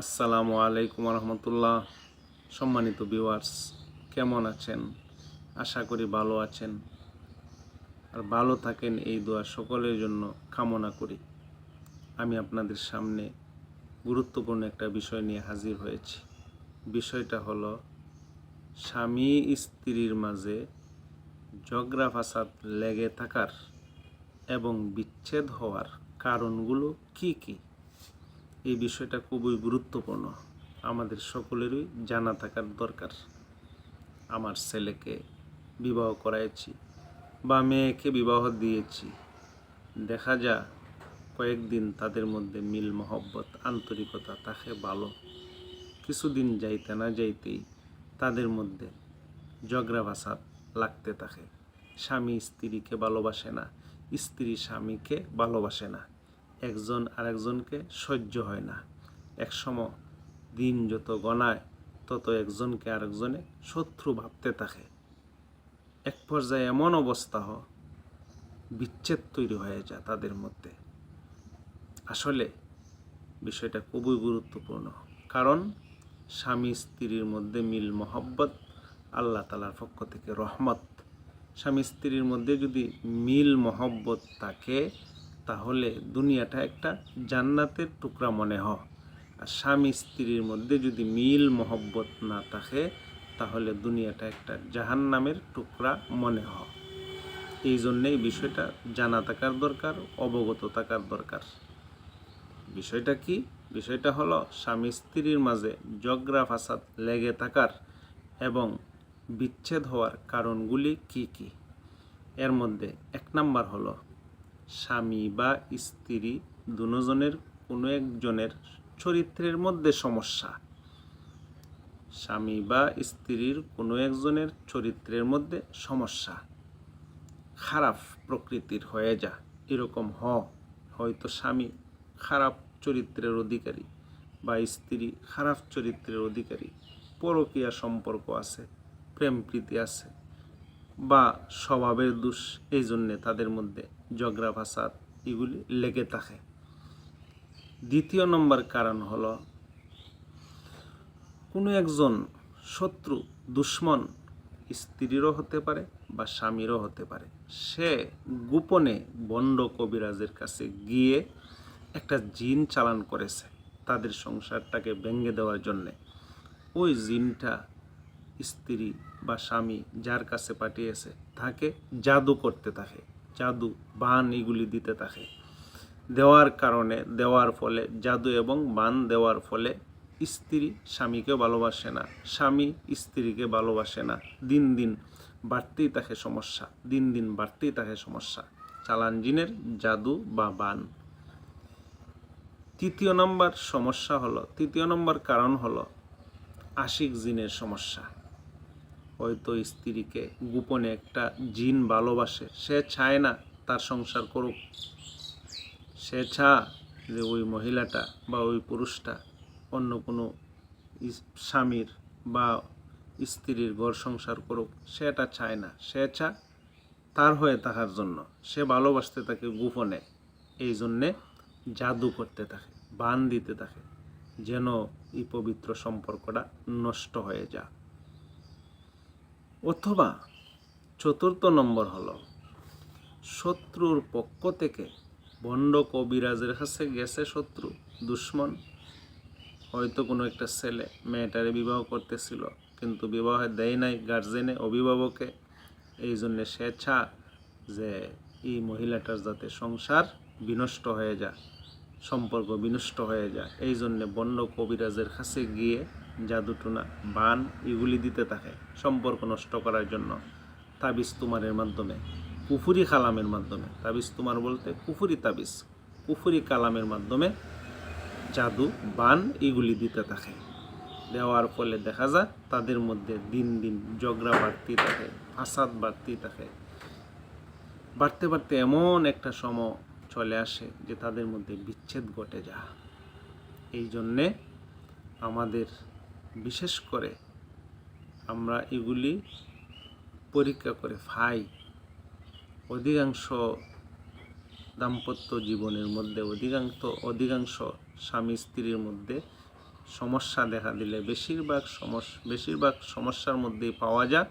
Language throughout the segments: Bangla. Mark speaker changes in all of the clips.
Speaker 1: আসসালামু আলাইকুম রহমতুল্লাহ সম্মানিত ভিউয়ার্স কেমন আছেন? আশা করি ভালো আছেন। আর ভালো থাকেন এই দোয়া সকলের জন্য কামনা করি। আমি আপনাদের সামনে গুরুত্বপূর্ণ একটা বিষয় নিয়ে হাজির হয়েছি। বিষয়টা হলো, স্বামী স্ত্রীর মাঝে ঝগড়া ফাসাদ লেগে থাকার এবং বিচ্ছেদ হওয়ার কারণগুলো কি কী? এই বিষয়টা খুবই গুরুত্বপূর্ণ। আমাদের সকলেরই জানা থাকার দরকার। আমার ছেলেকে বিবাহ করাইছি বা মেয়েকে বিবাহ দিয়েছি। দেখা যা কয়েকদিন তাদের মধ্যে মিল, মহব্বত, আন্তরিকতা তাকে ভালো। কিছুদিন যাইতে না যাইতেই তাদের মধ্যে ঝগড়া ভাষা লাগতে থাকে। স্বামী স্ত্রীকে ভালোবাসে না, স্ত্রী স্বামীকে ভালোবাসে না। একজন আরেকজনকে সহ্য হয় না। একসময় দিন যত গণায় তত একজনকে আরেকজনে শত্রু ভাবতে থাকে। এক পর্যায়ে এমন অবস্থা হ, বিচ্ছেদ তৈরি হয়ে যায় তাদের মধ্যে। আসলে বিষয়টা খুবই গুরুত্বপূর্ণ, কারণ স্বামী স্ত্রীর মধ্যে মিল, মহব্বত, আল্লাহ তালার পক্ষ থেকে রহমত। স্বামী স্ত্রীর মধ্যে যদি মিল, মহব্বত থাকে তাহলে দুনিয়াটা একটা জান্নাতের টুকরা মনে হয় আর স্বামী স্ত্রীর মধ্যে যদি মিল, মহব্বত না থাকে, তাহলে দুনিয়াটা একটা জাহান্নামের টুকরা মনে হয় এই জন্যেই বিষয়টা জানা থাকার দরকার, অবগত থাকার দরকার। বিষয়টা কি? বিষয়টা হলো স্বামী স্ত্রীর মাঝে জগরা ফাসাদ লেগে থাকার এবং বিচ্ছেদ হওয়ার কারণগুলি কি কি? এর মধ্যে এক নাম্বার হলো স্বামী বা স্ত্রী দুজনের কোনো একজনের চরিত্রের মধ্যে সমস্যা। স্বামী বা স্ত্রীর কোনো একজনের চরিত্রের মধ্যে সমস্যা। খারাপ প্রকৃতির হয়ে যা, এরকম হ, হয়তো স্বামী খারাপ চরিত্রের অধিকারী বা স্ত্রী খারাপ চরিত্রের অধিকারী। পরকীয়া সম্পর্ক আছে, প্রেম প্রীতি আছে বা স্বভাবের দোষ এই জন্যে তাদের মধ্যে ঝগড়া, ফাসাদ এগুলি লেগে থাকে। দ্বিতীয় নম্বর কারণ হল, কোনো একজন শত্রু, দুশ্মন স্ত্রীরও হতে পারে বা স্বামীরও হতে পারে। সে গোপনে বন্ড কবিরাজের কাছে গিয়ে একটা জিন চালান করেছে তাদের সংসারটাকে ভেঙে দেওয়ার জন্যে। ওই জিনটা স্ত্রী বা স্বামী যার কাছে পাঠিয়েছে, তাকে জাদু করতে থাকে। জাদু, বান এগুলি দিতে থাকে। দেওয়ার কারণে, দেওয়ার ফলে, জাদু এবং বান দেওয়ার ফলে স্ত্রী স্বামীকে ভালোবাসে না, স্বামী স্ত্রীকে ভালোবাসে না। দিন দিন বাড়তেই থাকে সমস্যা, দিন দিন বাড়তেই থাকে সমস্যা। চালান জিনের জাদু বা বান। তৃতীয় নম্বর সমস্যা হলো, তৃতীয় নম্বর কারণ হলো আশিক জিনের সমস্যা। হয়তো স্ত্রীকে গোপনে একটা জিন ভালোবাসে। সে চায় না তার সংসার করুক। সে চা যে ওই মহিলাটা বা ওই পুরুষটা অন্য কোনো স্বামীর বা স্ত্রীর ঘর সংসার করুক। সেটা চায় না। সে চা তার হয়ে থাকার জন্য। সে ভালোবাসতে থাকে গোপনে। এই জন্যে জাদু করতে থাকে, বান দিতে থাকে, যেন এই পবিত্র সম্পর্কটা নষ্ট হয়ে যায়। অথবা চতুর্থ নম্বর হলো, শত্রুর পক্ষ থেকে বন্ড কবিরাজের কাছে গেছে শত্রু, দুশ্মন। হয়তো কোনো একটা ছেলে মেয়েটারে বিবাহ করতেছিল, কিন্তু বিবাহে দেয় নাই গার্জেনে অভিভাবকে। এই জন্যে স্বেচ্ছা যে এই মহিলাটার যাতে সংসার বিনষ্ট হয়ে যায়, সম্পর্ক বিনষ্ট হয়ে যায়। এই জন্যে বন্য কবিরাজের কাছে গিয়ে জাদুটুনা বান এগুলি দিতে থাকে। সম্পর্ক নষ্ট করার জন্য। তাবিজ তুমারের মাধ্যমে। কুফুরি কালামের মাধ্যমে। তাবিজ তুমার বলতে কুফুরি তাবিজ। কুফুরি কালামের মাধ্যমে জাদু, বান এগুলি দিতে থাকে। দেওয়ার ফলে দেখা যায় তাদের মধ্যে দিন দিন ঝগড়া বাড়তেই থাকে, ফাসাদ বাড়তেই থাকে। বাড়তে বাড়তে এমন একটা সময় চলে আসে যে তাদের মধ্যে বিচ্ছেদ ঘটে যা এই জন্যে আমাদের বিশেষ করে আমরা এগুলি পরীক্ষা করে ফাই অধিকাংশ দাম্পত্য জীবনের মধ্যে অধিকাংশ অধিকাংশ স্বামী স্ত্রীর মধ্যে সমস্যা দেখা দিলে বেশিরভাগ সমস্যা বেশিরভাগ সমস্যার মধ্যেই পাওয়া যায়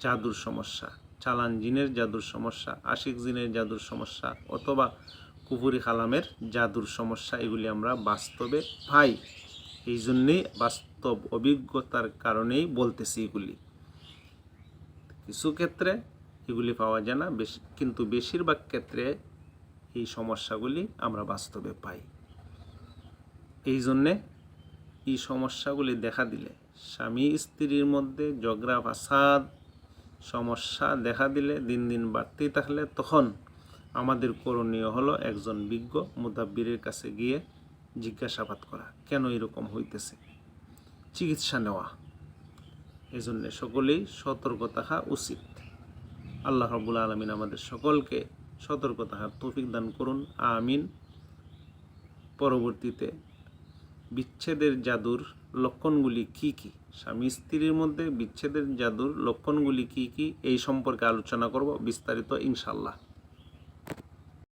Speaker 1: জাদুর সমস্যা। চালান জিনের জাদুর সমস্যা, আশিক জিনের জাদুর সমস্যা অথবা কুপুরি কালামের জাদুর সমস্যা এগুলি আমরা বাস্তবে পাই। এই জন্যেই বাস্তব অভিজ্ঞতার কারণেই বলতেছি এগুলি। কিছু ক্ষেত্রে এগুলি পাওয়া যায় না, বেশ, কিন্তু বেশিরভাগ ক্ষেত্রে এই সমস্যাগুলি আমরা বাস্তবে পাই। এই জন্যে এই সমস্যাগুলি দেখা দিলে, স্বামী স্ত্রীর মধ্যে ঝগড়া, ফাসাদ, সমস্যা দেখা দিলে, দিন দিন বাড়তেই থাকলে তখন আমাদের করণীয় হলো একজন বিজ্ঞ মুদাব্বিরের কাছে গিয়ে জিজ্ঞাসাবাদ করা, কেন এরকম হইতেছে? চিকিৎসা নেওয়া। এজন্য সকলেই সতর্ক থাকা উচিত। আল্লাহ রবুল আলমিন আমাদের সকলকে সতর্ক থাকার তৌফিক দান করুন, আমিন। পরবর্তীতে বিচ্ছেদের জাদুর লক্ষণগুলি কি কি? স্বামী স্ত্রীর মধ্যে বিচ্ছেদের জাদুর লক্ষণগুলি কি কি? এই সম্পর্কে আলোচনা করব বিস্তারিত ইনশাল্লাহ